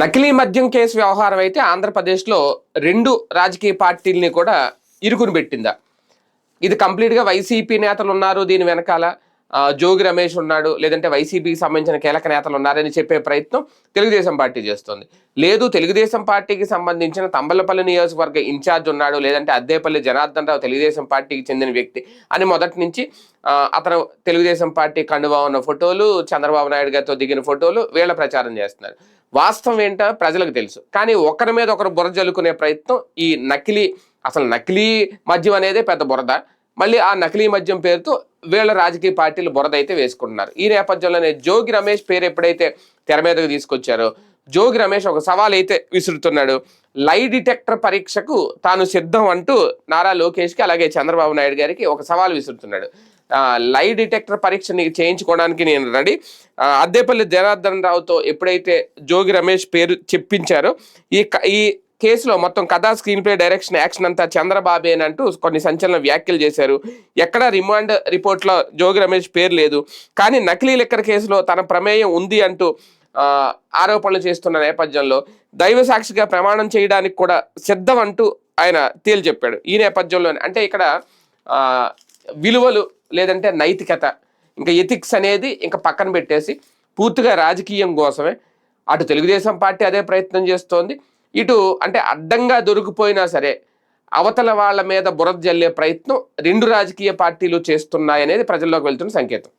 నకిలీ మద్యం కేసు వ్యవహారం అయితే ఆంధ్రప్రదేశ్లో రెండు రాజకీయ పార్టీల్ని కూడా ఇరుకుని పెట్టిందా? ఇది కంప్లీట్గా వైసీపీ నేతలు ఉన్నారు దీని వెనకాల. జోగి రమేష్ ఉన్నాడు లేదంటే వైసీపీకి సంబంధించిన కీలక నేతలు ఉన్నారని చెప్పే ప్రయత్నం తెలుగుదేశం పార్టీ చేస్తుంది. లేదు తెలుగుదేశం పార్టీకి సంబంధించిన తంబలపల్లి నియోజకవర్గ ఇన్ఛార్జ్ ఉన్నాడు లేదంటే అద్దేపల్లి జనార్దన్ రావు తెలుగుదేశం పార్టీకి చెందిన వ్యక్తి అని మొదటి నుంచి అతను తెలుగుదేశం పార్టీ కండువా ఉన్న ఫోటోలు చంద్రబాబు నాయుడు గారితో దిగిన ఫోటోలు వీళ్ళ ప్రచారం చేస్తున్నారు. వాస్తవం ఏంటో ప్రజలకు తెలుసు. కానీ ఒకరి మీద ఒకరు బురద జల్లుకునే ప్రయత్నం ఈ నకిలీ అసలు నకిలీ మద్యం అనేదే పెద్ద బురద. మళ్ళీ ఆ నకిలీ మద్యం పేరుతో వీళ్ళ రాజకీయ పార్టీలు బురద అయితే వేసుకుంటున్నారు. ఈ నేపథ్యంలోనే జోగి రమేష్ పేరు ఎప్పుడైతే తెర మీదకు తీసుకొచ్చారో జోగి రమేష్ ఒక సవాల్ అయితే విసురుతున్నాడు. లై డిటెక్టర్ పరీక్షకు తాను సిద్ధం అంటూ నారా లోకేష్కి అలాగే చంద్రబాబు నాయుడు గారికి ఒక సవాల్ విసురుతున్నాడు. లై డిటెక్టర్ పరీక్ష నీకు చేయించుకోవడానికి నేను రెడీ. అద్దేపల్లి జనార్దన్ రావుతో ఎప్పుడైతే జోగి రమేష్ పేరు చెప్పించారో ఈ క- ఈ కేసులో మొత్తం కథా స్క్రీన్ ప్లే డైరెక్షన్ యాక్షన్ అంతా చంద్రబాబే అని అంటూ కొన్ని సంచలన వ్యాఖ్యలు చేశారు. ఎక్కడ రిమాండ్ రిపోర్ట్లో జోగి రమేష్ పేరు లేదు. కానీ నకిలీ లిక్కర్ కేసులో తన ప్రమేయం ఉంది అంటూ ఆరోపణలు చేస్తున్న నేపథ్యంలో దైవ సాక్షిగా ప్రమాణం చేయడానికి కూడా సిద్ధం అంటూ ఆయన తేల్చెప్పాడు. ఈ నేపథ్యంలోనే అంటే ఇక్కడ విలువలు లేదంటే నైతికత. ఇంకా ఎథిక్స్ అనేది ఇంకా పక్కన పెట్టేసి పూర్తిగా రాజకీయం కోసమే అటు తెలుగుదేశం పార్టీ అదే ప్రయత్నం చేస్తోంది. ఇటు అంటే అడ్డంగా దొరికిపోయినా సరే అవతల వాళ్ళ మీద బురద జల్లే ప్రయత్నం రెండు రాజకీయ పార్టీలు చేస్తున్నాయనేది ప్రజల్లోకి వెళ్తున్న సంకేతం.